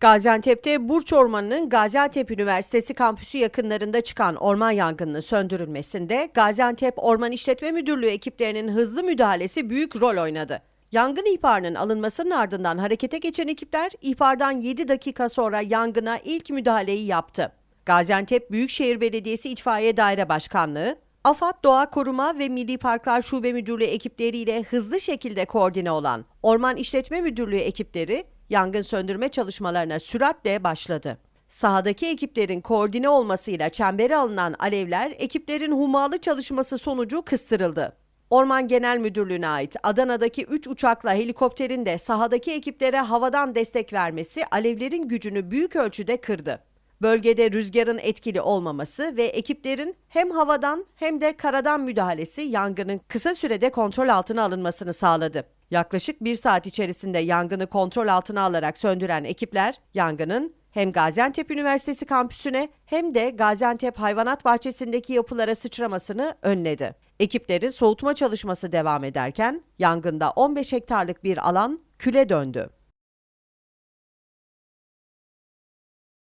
Gaziantep'te Burç Ormanı'nın Gaziantep Üniversitesi kampüsü yakınlarında çıkan orman yangınının söndürülmesinde Gaziantep Orman İşletme Müdürlüğü ekiplerinin hızlı müdahalesi büyük rol oynadı. Yangın ihbarının alınmasının ardından harekete geçen ekipler ihbardan 7 dakika sonra yangına ilk müdahaleyi yaptı. Gaziantep Büyükşehir Belediyesi İtfaiye Daire Başkanlığı, AFAD Doğa Koruma ve Milli Parklar Şube Müdürlüğü ekipleriyle hızlı şekilde koordine olan Orman İşletme Müdürlüğü ekipleri yangın söndürme çalışmalarına süratle başladı. Sahadaki ekiplerin koordine olmasıyla çembere alınan alevler ekiplerin hummalı çalışması sonucu kıstırıldı. Orman Genel Müdürlüğü'ne ait Adana'daki 3 uçakla helikopterin de sahadaki ekiplere havadan destek vermesi alevlerin gücünü büyük ölçüde kırdı. Bölgede rüzgarın etkili olmaması ve ekiplerin hem havadan hem de karadan müdahalesi yangının kısa sürede kontrol altına alınmasını sağladı. Yaklaşık bir saat içerisinde yangını kontrol altına alarak söndüren ekipler yangının hem Gaziantep Üniversitesi kampüsüne hem de Gaziantep Hayvanat Bahçesi'ndeki yapılara sıçramasını önledi. Ekiplerin soğutma çalışması devam ederken yangında 15 hektarlık bir alan küle döndü.